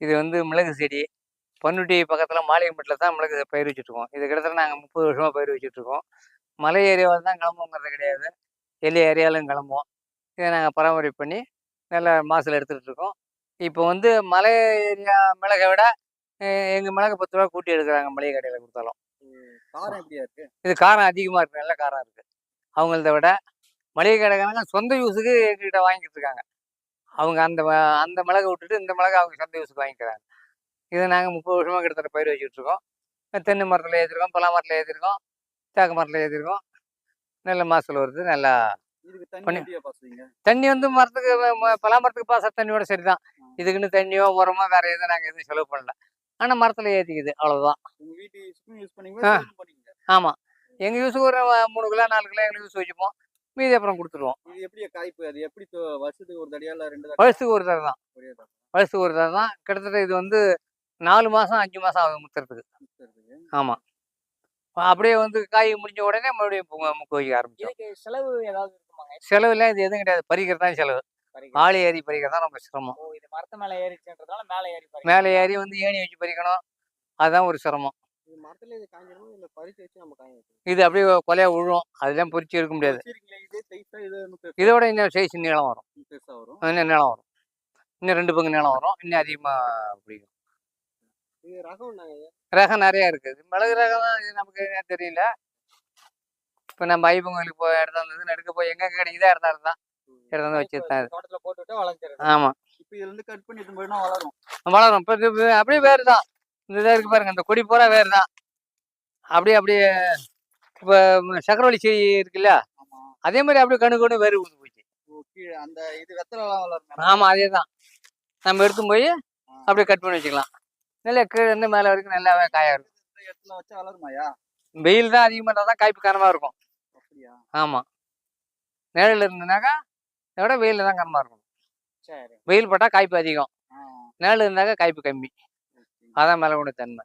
இது வந்து மிளகு செடி. பன்ருட்டி பக்கத்தில் மாளிகைப்பட்டில் தான் மிளகு பயிர் வச்சுட்ருக்கோம். இது கிட்டத்தட்ட நாங்கள் முப்பது வருஷமாக பயிர் வச்சுட்ருக்கோம். மலை ஏரியாவில் தான் கிளம்புங்கிறது கிடையாது. எல்லா ஏரியாவிலும் கிளம்புவோம். இதை நாங்கள் பராமரிப்பு பண்ணி நல்ல மாசில் எடுத்துகிட்டு இருக்கோம் இப்போ வந்து மலை ஏரியா மிளகை விட எங்கள் மிளகை பத்து ரூபா கூட்டி எடுக்கிறாங்க மளிகை கடையில் கொடுத்தாலும். காரம் எப்படியா இருக்கு? இது காரம் அதிகமாக இருக்குது நல்ல காரம் இருக்குது அவங்களத விட மளிகை கடைக்காரங்க சொந்த யூஸுக்கு எங்ககிட்ட வாங்கிட்டு இருக்காங்க. அவங்க அந்த அந்த மிளகை விட்டுட்டு இந்த மிளகை அவங்க சொந்த யூஸுக்கு வாங்கிக்கிறாங்க. இதை நாங்கள் முப்பது வருஷமாக கிட்டத்தட்ட பயிர் வச்சுட்டு இருக்கோம் தென்னை மரத்தில் ஏற்றிருக்கோம் பலா மரத்தில் ஏற்றிருக்கோம் தேக்கு மரத்தில் ஏற்றிருக்கோம் நல்ல மாசத்தில் வருது நல்லா பண்ணி- தண்ணி வந்து மரத்துக்கு பலா மரத்துக்கு பாச தண்ணியோட சரிதான். இதுக்குன்னு தண்ணியோ உரமோ வேற எதுவும் நாங்கள் எதுவும் செலவு பண்ணல. ஆனால் மரத்தில் ஏற்றிக்குது அவ்வளோதான் ஆமாம் எங்கள் யூஸுக்கு ஒரு மூணு கிலோ நாலு கிலோ எங்களுக்கு யூஸ் வச்சுப்போம். மீதி அப்புறம் கொடுத்துருவோம். இது எப்படியா காய்ப்பு? அது எப்படி வருஷத்துக்கு ஒரு தடையா இல்ல ரெண்டு வருஷத்துக்கு ஒரு தடவை தான். வருஷத்துக்கு ஒரு தடவை தான். கிட்டத்தட்ட இது வந்து நாலு மாதம் அஞ்சு மாதம் ஆகுது முத்துறதுக்கு. ஆமாம் அப்படியே வந்து காய் முடிஞ்ச உடனே மறுபடியும் முக்க வைக்க ஆரம்பிச்சோம் செலவு ஏதாவது செலவுலாம் இது எதுவும் கிடையாது. பறிக்கிறது தான் செலவு. ஆளி ஏறி பறிக்கிறது தான் ரொம்ப சிரமம். ஓ இது மரத்து மேல ஏறிச்சுன்றதால மேல ஏறி. மேலே ஏறி வந்து ஏணி வச்சு பறிக்கணும். அதுதான் ஒரு சிரமம். இது அப்படியே கொலையாக விழும் அதெல்லாம் பொறிச்சு எடுக்க முடியாது. இதோட இன்னும் சைஸ் நீளம் வரும். வரும். இன்னும் நீளம் வரும். இன்னும் ரெண்டு பங்கு நீளம் வரும். இன்னும் அதிகமாக பிடிக்கும் ரகம் நிறையா இருக்குது மிளகு ரகம் தான். இது நமக்கு தெரியல. இப்போ நம்ம ஐப்பங்களுக்கு போய் இடத்த வந்தது எடுக்க போய் எங்கே கிடைக்குதோ இடத்த தான் இடத்த வந்து வச்சு தான் இது. தோட்டத்துல போட்டு விட்டு வளர்ந்துருது ஆமாம் வளரும். வளரும். இப்போ அப்படியே வேறு தான் இந்த இதாக இருக்கு பாருங்க. இந்த கொடி பூரா வேறு தான் அப்படியே அப்படியே இப்போ சக்கரவள்ளி செடி இருக்குல்ல? அதே மாதிரி அப்படியே கணு கணு வேறு ஊந்து போச்சு. அந்த இது வெத்தலாம் ஆமாம் அதே தான் நம்ம எடுத்து போய் அப்படியே கட் பண்ணி வச்சுக்கலாம். நல்லா கீழே இருந்து மேலே வரைக்கும் நல்லாவே காயாக இருக்கும் இடத்துல வச்சா வளருமாயா வெயில் தான் அதிகமாக இருந்தால் தான் காய்ப்பு கனமாக இருக்கும். அப்படியா? ஆமாம் நிழல் இருந்ததுனாக்கா இதை விட வெயிலில் தான் கனமாக இருக்கும். சரி. வெயில் பட்டால் காய்ப்பு அதிகம். நிழல் இருந்தாக்கா காய்ப்பு கம்மி. அதான் மேலே கொண்டு தன்மை.